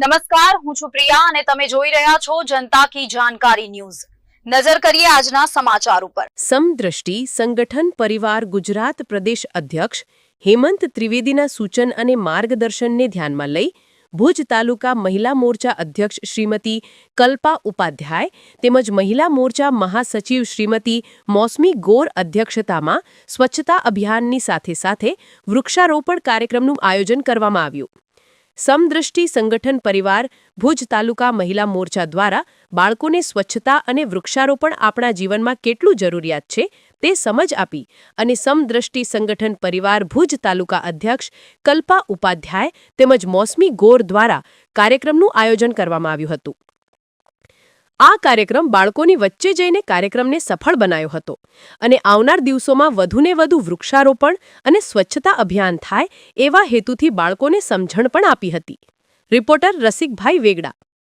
નમસ્કાર, હું છું પ્રિયા અને તમે જોઈ રહ્યા છો જનતા કી જાણકારી ન્યૂઝ. નજર કરીએ આજના સમાચાર ઉપર. સમદ્રષ્ટિ સંગઠન પરિવાર ગુજરાત પ્રદેશ અધ્યક્ષ હેમંત ત્રિવેદીના સૂચન અને માર્ગદર્શનને ધ્યાનમાં લઈ ભુજ તાલુકા મહિલા મોરચા અધ્યક્ષ શ્રીમતી કલ્પા ઉપાધ્યાય તેમજ મહિલા મોરચા મહાસચિવ શ્રીમતી મોસમી ગોર અધ્યક્ષતામાં સ્વચ્છતા અભિયાનની સાથે સાથે વૃક્ષારોપણ કાર્યક્રમનું આયોજન કરવામાં આવ્યું. સમદ્રષ્ટિ સંગઠન પરિવાર ભુજ તાલુકા મહિલા મોરચા દ્વારા બાળકોને સ્વચ્છતા અને વૃક્ષારોપણ આપણા જીવનમાં કેટલું જરૂરિયાત છે તે સમજ આપી અને સમદ્રષ્ટિ સંગઠન પરિવાર ભુજ તાલુકા અધ્યક્ષ કલ્પા ઉપાધ્યાય તેમજ મોસમી ગોર દ્વારા કાર્યક્રમનું આયોજન કરવામાં આવ્યું હતું. આ કાર્યક્રમ બાળકોની વચ્ચે જઈને કાર્યક્રમને સફળ બનાવ્યો હતો અને આવનાર દિવસોમાં વધુને વધુ વૃક્ષારોપણ અને સ્વચ્છતા અભિયાન થાય એવા હેતુથી બાળકોને સમજણ પણ આપી હતી. રિપોર્ટર રસિકભાઈ વેગડા